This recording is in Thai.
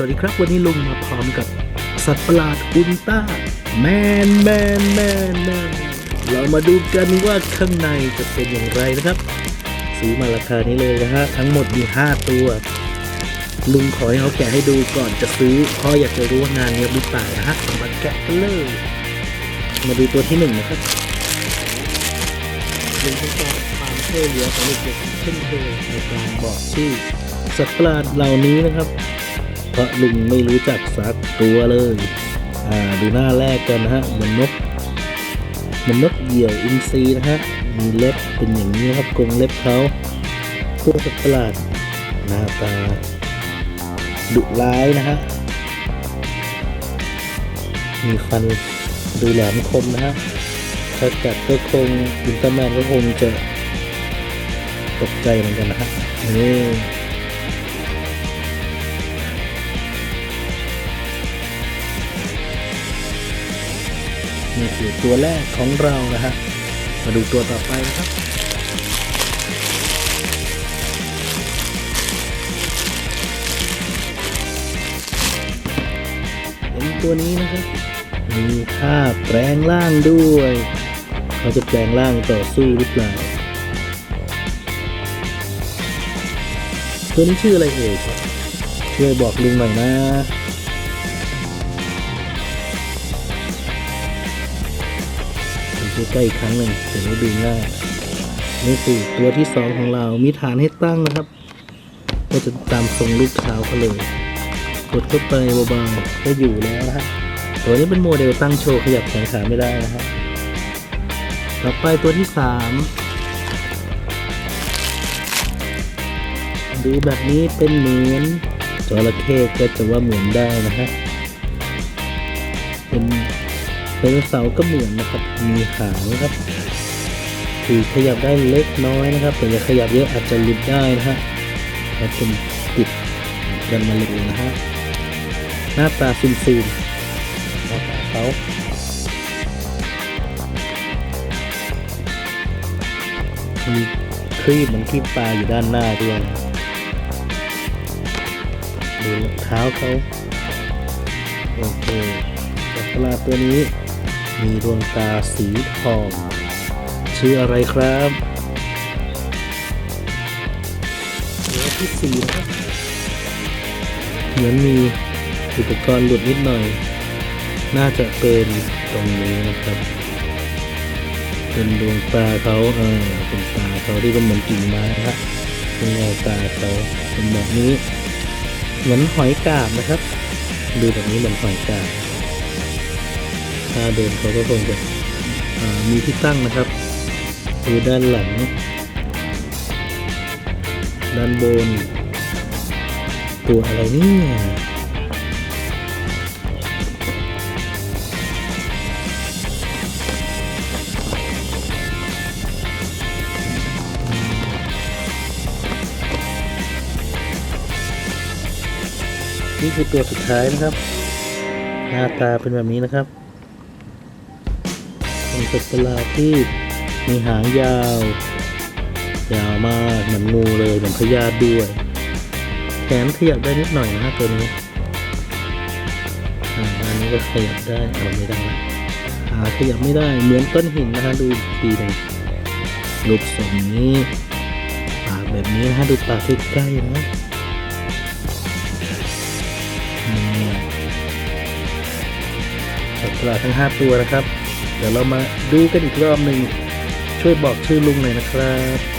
สวัสดีครับ วันนี้ลุงมาพร้อมกับสัตว์ประหลาดอุลตร้าแมนแมนแมนแมนเรามาดูกันว่าข้างในจะเป็นอย่างไรนะครับ ซื้อมาราคานี้เลยนะฮะ ทั้งหมดมี 5 ตัว ลุงขอให้เขาแกะให้ดูก่อนจะซื้อเพราะอยากจะรู้ว่างานเนี้ยหรือเปล่านะฮะมาแกะกันเลย มาดูตัวที่หนึ่งนะครับลุงต้องการความช่วยเหลือของเด็กๆเช่นเคยในการบอกชื่อสัตว์ประหลาดเหล่านี้นะครับ ราะลุงไม่รู้จักสักตัวเลย อ่าดูหน้าแรกกันนะฮะเหมือนนกเหมือนนกเหยี่ยวอินทรีนะฮะมีเล็บเป็นอย่างนี้ครับกรงเล็บเขาตัวสัตว์ประหลาดหน้าตาดุร้ายนะฮะมีฟันดูแหลมคมนะฮะถ้ากัดก็คงอุลตอร้าแมนก็คงจะตกใจเหมือนกันนะฮะนี่ นี่คือตัวแรกของเรานะฮะมาดูตัวต่อไปนะครับเป็นตัวนี้นะครับ มีท่าแปลงร่างด้วย เขาจะแปลงร่างต่อสู้หรือเปล่าตัวนี้ชื่ออะไรเอ่ยครับช่วยบอกลุงหน่อยนะ ใกล้ๆอีกครั้งหนึ่งจะได้ดูง่ายนี่คือตัวที่สองของเรา มีฐานให้ตั้งนะครับ ก็จะตามทรงลูกเท้าเขาเลย กดเข้าไปเบาๆก็อยู่แล้วนะฮะตัวนี้เป็นโมเดลตั้งโชว์ขยับแขนขาไม่ได้นะฮะต่อไปตัวที่สามดูแบบนี้เป็นเหมือนจระเข้ก็จะว่าเหมือนได้นะฮะ ไดโนเสาร์ก็เหมือนนะครับ มีหางนะครับ คือขยับได้เล็กน้อยนะครับ แต่จะขยับเยอะอาจจะหลุดได้นะฮะแล้วเป็นติดกันมาเลยนะฮะ หน้าตาซูมๆหน้าตาเขามีครีบเหมือนครีบปลาอยู่ด้านหน้าด้วยดูรอเท้าเขาโอเคสัตว์ปลาตัวนี้ มีดวงตาสีทอง ชื่ออะไรครับตัวที่สี่นะครับเหมือนมีอุปกรณ์หลุดนิดหน่อย น่าจะเป็นตรงนี้นะครับ เป็นดวงตาเขาเออเป็นตาเขาที่เป็นเหมือนกิ่งไม้นะฮะเป็นเงาตาเขาเป็นแบบนี้ เหมือนหอยกาบนะครับ ดูแบบนี้เหมือนหอยกาบ ถ้าเดินเขาก็คงจะมีที่ตั้งนะครับคือด้านหลัง ด้านบน ตัวอะไรนี่นี่คือตัวสุดท้ายนะครับ หน้าตาเป็นแบบนี้นะครับ สัตว์ประหลาดที่มีหางยาว ยาวมากเหมือนงูเลยเหมือนพยาด้วยแขนขยับได้นิดหน่อยนะฮะตัวนี้อ่าอันนี้ก็ขยับได้เอาไม่ได้ขาขยับไม่ได้เหมือนก้นหินนะฮะดูดีเลยรูปทรงนี้ปากแบบนี้นะฮะดูปากใกล้ๆนะสัตว์ประหลาดทั้ง 5 ตัวนะครับ เดี๋ยวเรามาดูกันอีกรอบหนึ่งช่วยบอกชื่อลุงหน่อยนะครับ